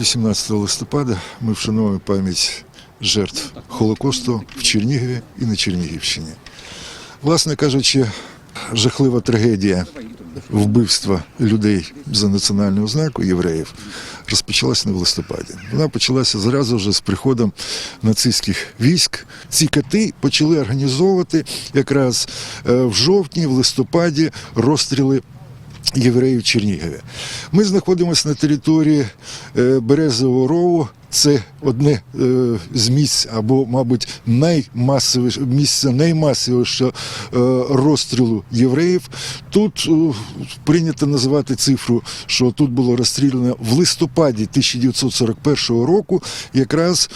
18 листопада ми вшановуємо пам'ять жертв Холокосту в Чернігові і на Чернігівщині. Власне кажучи, жахлива трагедія вбивства людей за національну ознаку євреїв розпочалася не в листопаді. Вона почалася зразу вже з приходом нацистських військ. Ці кати почали організовувати якраз е, в жовтні, в листопаді розстріли євреїв Чернігові. Ми знаходимося на території е, Березового рову. Це одне е, з місць, або, мабуть, наймасовіше місце наймасовішого розстрілу євреїв. Тут е, прийнято називати цифру, що тут було розстріляно в листопаді 1941 року, якраз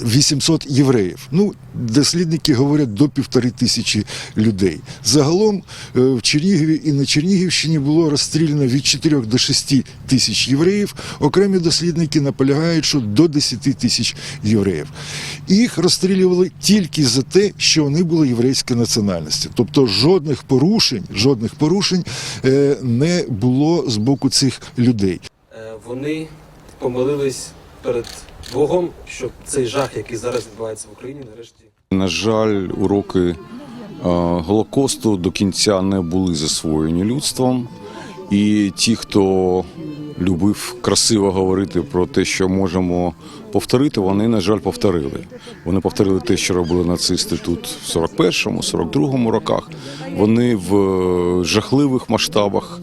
800 євреїв. Ну, дослідники говорять до півтори тисячі людей. Загалом е, в Чернігові і на Чернігівщині було розстріляно від 4 до 6 тисяч євреїв. Окремі дослідники наполягають, що до 10 тисяч євреїв. Їх розстрілювали тільки за те, що вони були єврейської національності. Тобто жодних порушень, жодних порушень е, не було з боку цих людей. Е, Вони помилились перед Богом, щоб цей жах, який зараз відбувається в Україні, нарешті На жаль, уроки е, Голокосту до кінця не були засвоєні людством. І ті, хто любив красиво говорити про те, що можемо повторити, вони, на жаль, повторили. Вони повторили те, що робили нацисти тут в 41-му, 42-му роках. Вони в е, жахливих масштабах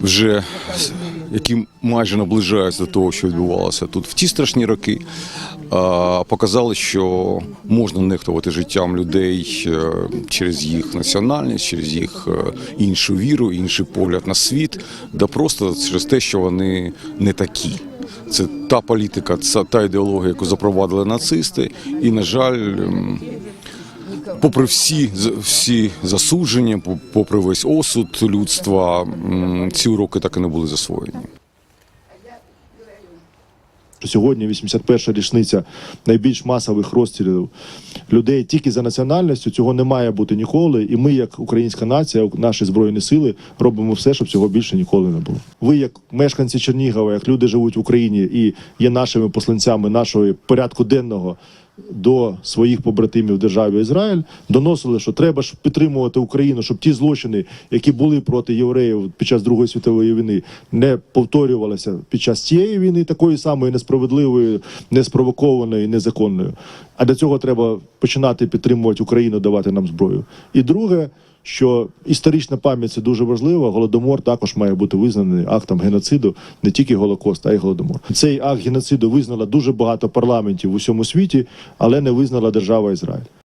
вже які майже наближаються до того, що відбувалося тут в ті страшні роки, показали, що можна нехтувати життям людей е, через їх національність, через їх е, іншу віру, інший погляд на світ, да просто через те, що вони не такі. Це та політика, це та ідеологія, яку запровадили нацисти, і на жаль. Попри всі всі засудження, по- попри весь осуд людства, ці уроки так і не були засвоєні. сьогодні 81-ша річниця найбільш масових розстрілів людей тільки за національністю. Цього не має бути ніколи. І ми, як українська нація, наші збройні сили, робимо все, щоб цього більше ніколи не було. Ви, як мешканці Чернігова, як люди живуть в Україні і є нашими посланцями нашого порядку денного. До своїх побратимів в державі Ізраїль доносили, що треба ж підтримувати Україну, щоб ті злочини, які були проти євреїв під час Другої світової війни, не повторювалися під час цієї війни, такої самої несправедливої, неспровокованої, незаконної. А для цього треба починати підтримувати Україну, давати нам зброю. І друге, що історична пам'ять це дуже важливо. Голодомор також має бути визнаний актом геноциду, не тільки Голокост, а й голодомор. Цей акт геноциду визнала дуже багато парламентів в усьому світі, але не визнала держава Ізраїль.